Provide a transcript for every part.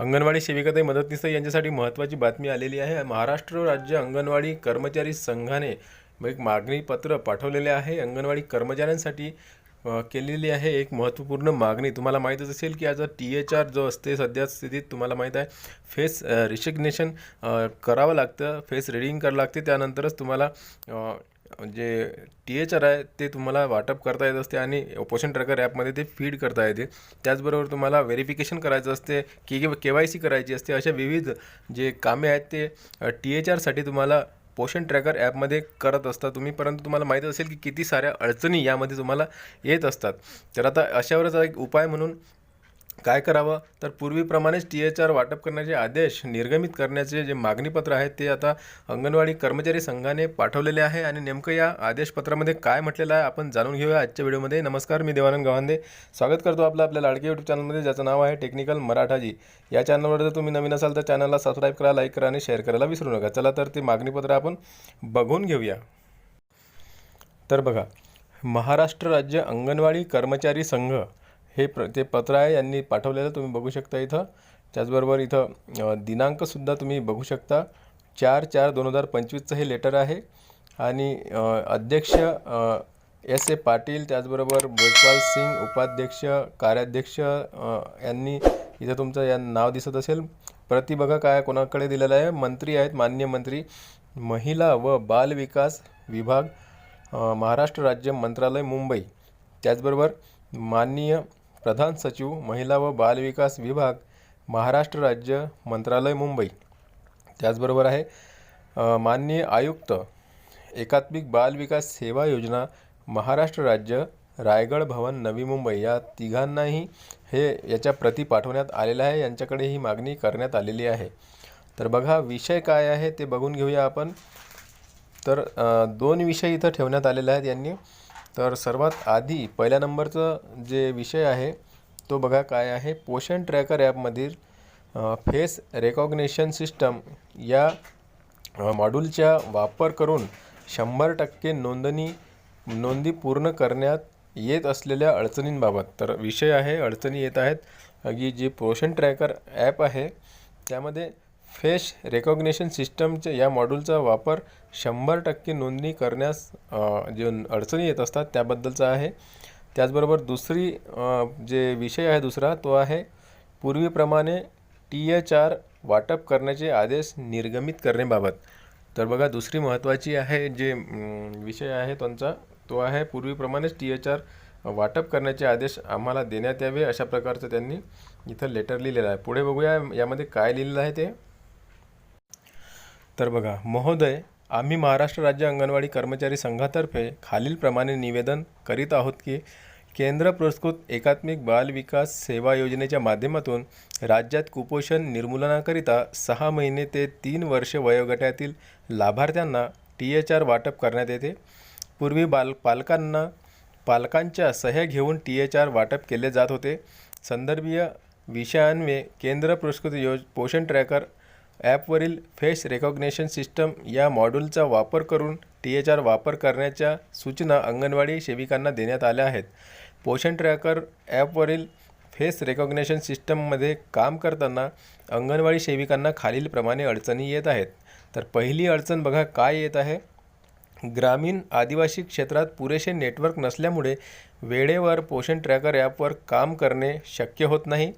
अंगणवाडी सेविकाताई मदतनीस यांच्यासाठी महत्त्वाची बातमी आलेली आहे. महाराष्ट्र राज्य अंगणवाडी कर्मचारी संघाने एक मागणीपत्र पाठवलेले आहे. अंगणवाडी कर्मचाऱ्यांसाठी केलेली आहे एक महत्त्वपूर्ण मागणी. तुम्हाला माहीतच असेल की आज टी एच आर जो असते सध्या स्थितीत तुम्हाला माहीत आहे फेस रिशग्नेशन करावं लागतं फेस रिडिंग करावं लागते. त्यानंतरच तुम्हाला जे टी एच आर आहे ते तुम्हाला वाटप करता येत असते आणि पोषण ट्रॅकर ॲपमध्ये ते फीड करता येते. त्याचबरोबर तुम्हाला व्हेरिफिकेशन करायचं असते की के वाय सी करायची असते अशा विविध जे कामे आहेत ते टी एच आरसाठी तुम्हाला पोषण ट्रॅकर ॲपमध्ये करत असता तुम्ही. परंतु तुम्हाला माहीत असेल की किती साऱ्या अडचणी यामध्ये तुम्हाला येत असतात. तर आता अशावरच एक उपाय म्हणून काय करावं? तर पूर्वीप्रमाणेच टी एच आर वाटप करण्याचे आदेश निर्गमित करण्याचे जे मागणीपत्र आहे ते आता अंगणवाडी कर्मचारी संघाने पाठवलेले आहे. आणि नेमकं या आदेशपत्रामध्ये काय म्हटलेलं आहे आपण जाणून घेऊया आजच्या व्हिडिओमध्ये. नमस्कार मी देवानंद गव्हांदे. स्वागत करतो आपलं आपल्या लाडके यूट्यूब चॅनलमध्ये ज्याचं नाव आहे टेक्निकल मराठाजी. या चॅनलवर जर तुम्ही नवीन असाल तर चॅनलला सबस्क्राईब करा लाईक करा आणि शेअर करायला विसरू नका. चला तर ते मागणीपत्र आपण बघून घेऊया. तर बघा महाराष्ट्र राज्य अंगणवाडी कर्मचारी संघ हे प्र ते पत्र आहे यांनी पाठवलेलं तुम्ही बघू शकता इथं. त्याचबरोबर इथं दिनांकसुद्धा तुम्ही बघू शकता. चार चार दोन हजार पंचवीसचं हे लेटर आहे. आणि अध्यक्ष एस ए पाटील त्याचबरोबर ब्रजपाल सिंग उपाध्यक्ष कार्याध्यक्ष यांनी इथं तुमचं या नाव दिसत असेल. प्रति बघा काय कोणाकडे दिलेलं आहे. मंत्री आहेत मान्य मंत्री महिला व बाल विकास विभाग महाराष्ट्र राज्य मंत्रालय मुंबई. त्याचबरोबर माननीय प्रधान सचिव महिला व बालविकास विभाग महाराष्ट्र राज्य मंत्रालय मुंबई. त्याचबरोबर आहे माननीय आयुक्त एकात्मिक बाल विकास सेवा योजना महाराष्ट्र राज्य रायगड भवन नवी मुंबई. या तिघांनाही हे याच्या प्रती पाठवण्यात आलेल्या आहे. यांच्याकडे ही मागणी करण्यात आलेली आहे. तर बघा विषय काय आहे ते बघून घेऊया आपण. तर दोन विषय इथं ठेवण्यात आलेले आहेत यांनी. तर सर्वात आधी पहिल्या नंबरचं जे विषय आहे तो बघा काय आहे. पोषण ट्रॅकर ॲपमधील फेस रेकॉग्नेशन सिस्टम या मॉड्यूलचा वापर करून शंभर टक्के नोंदणी नोंदी पूर्ण करण्यात येत असलेल्या अडचणींबाबत. तर विषय आहे अडचणी येत आहेत. की जे पोषण ट्रॅकर ॲप आहे त्यामध्ये फेश रेकॉग्नेशन सिस्टमच्या या मॉड्यूलचा वापर शंभर टक्के नोंदणी करण्यास जे अडचणी येत असतात त्याबद्दलचा आहे. त्याचबरोबर दुसरी जे विषय आहे दुसरा तो आहे पूर्वीप्रमाणे टी एच आर वाटप करण्याचे आदेश निर्गमित करण्याबाबत. तर बघा दुसरी महत्त्वाची आहे जे विषय आहे त्यांचा तो आहे पूर्वीप्रमाणेच टी एच आर वाटप करण्याचे आदेश आम्हाला देण्यात यावे अशा प्रकारचं त्यांनी इथं लेटर लिहिलेलं आहे. पुढे बघूया यामध्ये काय लिहिलेलं आहे ते. तर बघा महोदय आम्ही महाराष्ट्र राज्य अंगणवाडी कर्मचारी संघातर्फे खालीलप्रमाणे निवेदन करीत आहोत की केंद्र पुरस्कृत एकात्मिक बाल विकास सेवा योजनेच्या माध्यमातून राज्यात कुपोषण निर्मूलनाकरिता सहा महिने ते तीन वर्ष वयोगटातील लाभार्थ्यांना टी एच आर वाटप करण्यात येते. पूर्वी बाल पालकांना पालकांच्या सह्या घेऊन टी एच आर वाटप केले जात होते. संदर्भीय विषयान्वये केंद्र पुरस्कृत योज पोषण ट्रॅकर ॲपवरील फेस रेकॉग्नेशन सिस्टम या मॉड्यूलचा वापर करून टी एच आर वापर करण्याच्या सूचना अंगणवाडी सेविकांना देण्यात आल्या आहेत. पोषण ट्रॅकर ॲपवरील फेस रेकॉग्नेशन सिस्टममध्ये काम करताना अंगणवाडी सेविकांना खालीलप्रमाणे अडचणी येत आहेत. तर पहिली अडचण बघा काय येत आहे. ग्रामीण आदिवासी क्षेत्रात पुरेसे नेटवर्क नसल्यामुळे वेळेवर पोषण ट्रॅकर ॲपवर काम करणे शक्य होत नाही.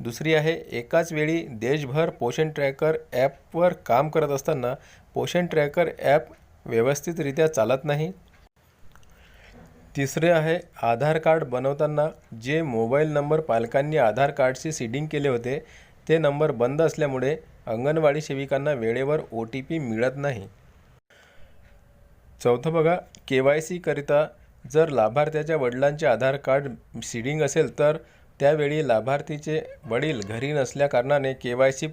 दुसरी आहे एकाच वेळी देशभर पोषण ट्रॅकर ॲपवर काम करत असताना पोषण ट्रॅकर ॲप व्यवस्थितरित्या चालत नाही. तिसरे आहे आधार कार्ड बनवताना जे मोबाईल नंबर पालकांनी आधार कार्डशी सीडिंग केले होते ते नंबर बंद असल्यामुळे अंगणवाडी सेविकांना वेळेवर ओ टी पी मिळत नाही. चौथं बघा के वाय सीकरिता जर लाभार्थ्याच्या वडिलांचे आधार कार्ड सीडिंग असेल तर त्यावेळी लाभार्थीचे वडील घरी नसल्याकारणाने के वाय सी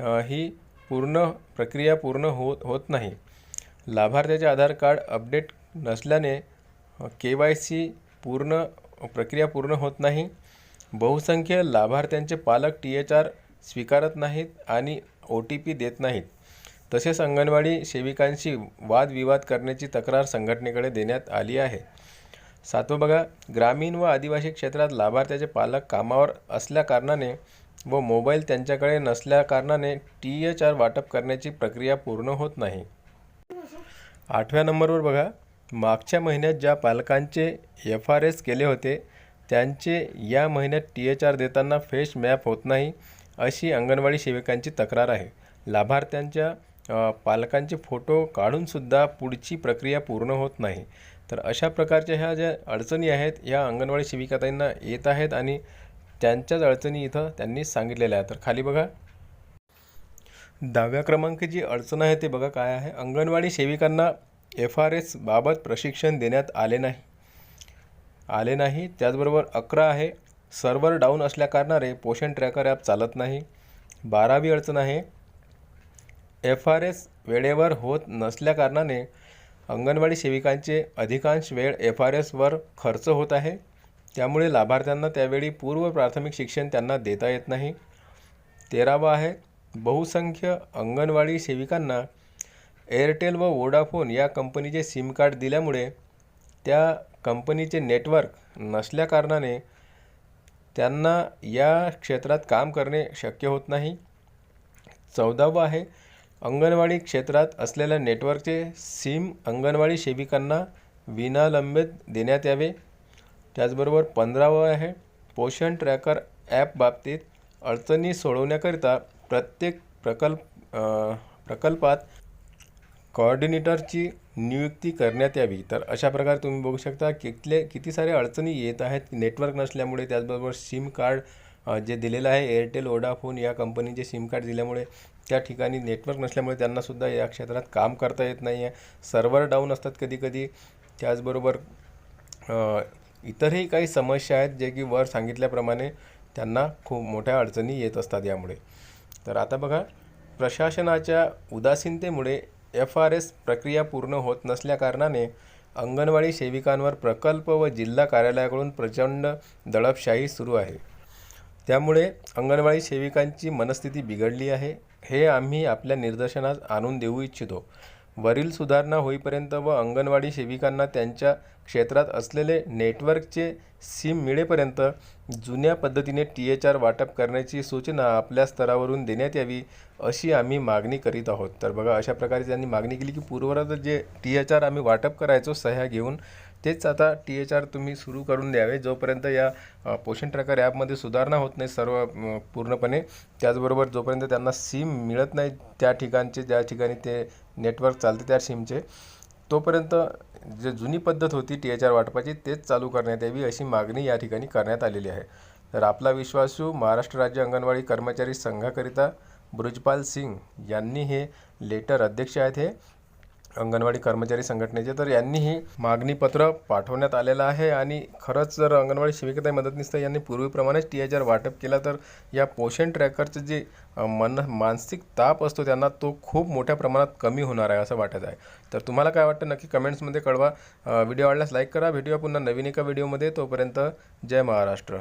ही पूर्ण प्रक्रिया पूर्ण होत होत नाही. लाभार्थ्याचे आधार कार्ड अपडेट नसल्याने के वाय सी पूर्ण प्रक्रिया पूर्ण होत नाही. बहुसंख्य लाभार्थ्यांचे पालक टी एच आर स्वीकारत नाहीत आणि ओ टी पी देत नाहीत. तसेच अंगणवाडी सेविकांशी वादविवाद करण्याची तक्रार संघटनेकडे देण्यात आली आहे. सातवं बघा ग्रामीण व आदिवासी क्षेत्रात लाभार्थ्याचे पालक कामावर असल्याकारणाने व मोबाईल त्यांच्याकडे नसल्याकारणाने टी एच आर वाटप करण्याची प्रक्रिया पूर्ण होत नाही. आठव्या नंबरवर बघा मागच्या महिन्यात ज्या पालकांचे एफ आर एस केले होते त्यांचे या महिन्यात टी एच आर देताना फेश मॅप होत नाही अशी अंगणवाडी सेविकांची तक्रार आहे. लाभार्थ्यांच्या पालकांचे फोटो काढूनसुद्धा पुढची प्रक्रिया पूर्ण होत नाही. तर अशा प्रकारच्या ह्या ज्या अडचणी आहेत ह्या अंगणवाडी शिविकाताईंना येत आहेत आणि त्यांच्याच अडचणी इथं त्यांनी सांगितलेल्या आहेत. तर खाली बघा. दहाव्या क्रमांक जी अडचण आहे ते बघा काय आहे. अंगणवाडी सेविकांना एफ आर एसबाबत प्रशिक्षण देण्यात आले नाही. आले नाही. त्याचबरोबर अकरा आहे. सर्व्हर डाऊन असल्याकारणाने पोषण ट्रॅकर ॲप चालत नाही. बारावी अडचण आहे. एफ आर एस वेळेवर होत नसल्याकारणाने अंगणवाडी सेविकांचे अधिकांश वेळ एफ आर एसवर खर्च होत आहे. त्यामुळे लाभार्थ्यांना त्यावेळी पूर्व प्राथमिक शिक्षण त्यांना देता येत नाही. तेरावा आहे बहुसंख्य अंगणवाडी सेविकांना एअरटेल व वोडाफोन या कंपनीचे सिम कार्ड दिल्यामुळे त्या कंपनीचे नेटवर्क नसल्याकारणाने त्यांना या क्षेत्रात काम करणे शक्य होत नाही. चौदावं आहे अंगणवाडी क्षेत्रात असलेल्या नेटवर्कचे सिम अंगणवाडी सेविकांना विनालंबित देण्यात यावे. त्याचबरोबर पंधरावं आहे. पोषण ट्रॅकर ॲप बाबतीत अडचणी सोडवण्याकरिता प्रत्येक प्रकल्प प्रकल्पात कॉर्डिनेटरची नियुक्ती करण्यात यावी. तर अशा प्रकारे तुम्ही बघू शकता कितले किती सारे अडचणी येत आहेत नेटवर्क नसल्यामुळे त्याचबरोबर सिम कार्ड जे दिलेलं आहे एअरटेल ओडाफोन या कंपनीचे सिम कार्ड दिल्यामुळे त्या ठिकाणी नेटवर्क नसल्यामुळे त्यांनासुद्धा या क्षेत्रात काम करता येत नाही आहे सर्व्हर डाऊन असतात कधीकधी. त्याचबरोबर इतरही काही समस्या आहेत जे की वर सांगितल्याप्रमाणे त्यांना खूप मोठ्या अडचणी येत असतात यामुळे. तर आता बघा प्रशासनाच्या उदासीनतेमुळे एफ आर एस प्रक्रिया पूर्ण होत नसल्याकारणाने अंगणवाडी सेविकांवर प्रकल्प व जिल्हा कार्यालयाकडून प्रचंड दडपशाही सुरू आहे. त्यामुळे अंगणवाडी सेविकांची मनस्थिती बिघडली आहे. हे आम्ही आपल्या निदर्शनास आणून देऊ इच्छितो. वरील सुधारणा होईपर्यंत व अंगणवाडी सेविकांना त्यांच्या क्षेत्रात असलेले नेटवर्कचे सिम मिळेपर्यंत जुन्या पद्धतीने टी एच आर वाटप करण्याची सूचना आपल्या स्तरावरून देण्यात यावी अशी आम्ही मागणी करीत आहोत. तर बघा अशा प्रकारे त्यांनी मागणी केली की पूर्वरात जे टी एच आर आम्ही वाटप करायचो सह्या घेऊन तेच आता टी एच आर तुम्ही सुरू करून द्यावे. जोपर्यंत या पोषण ट्रॅकर ॲपमध्ये सुधारणा होत नाही सर्व पूर्णपणे त्याचबरोबर जोपर्यंत त्यांना सिम मिळत नाही त्या ठिकाणचे ज्या ठिकाणी ते नेटवर्क चालते त्या सिमचे तोपर्यंत जे जुनी पद्धत होती टी एच आर वाटपाची तेच चालू करण्यात यावी अशी मागणी या ठिकाणी करण्यात आलेली आहे. तर आपला विश्वासू महाराष्ट्र राज्य अंगणवाडी कर्मचारी संघाकरिता ब्रुजपाल सिंग यांनी हे लेटर अध्यक्ष आहेत हे. अंगणवाडी कर्मचारी संघटनेचे तर यांनीही मागणीपत्र पाठवण्यात आलेलं आहे. आणि खरंच जर अंगणवाडी सेविकाताई मदतनीस तर यांनी पूर्वीप्रमाणेच टी एच आर वाटप केला तर या पोषण ट्रॅकरचं जे मन मानसिक ताप असतो त्यांना तो खूप मोठ्या प्रमाणात कमी होणार आहे असं वाटत आहे. तर तुम्हाला काय वाटतं नक्की कमेंट्समध्ये कळवा. व्हिडिओ आवडल्यास लाईक करा. भेटूया पुन्हा नवीन एका व्हिडिओमध्ये. तोपर्यंत जय महाराष्ट्र.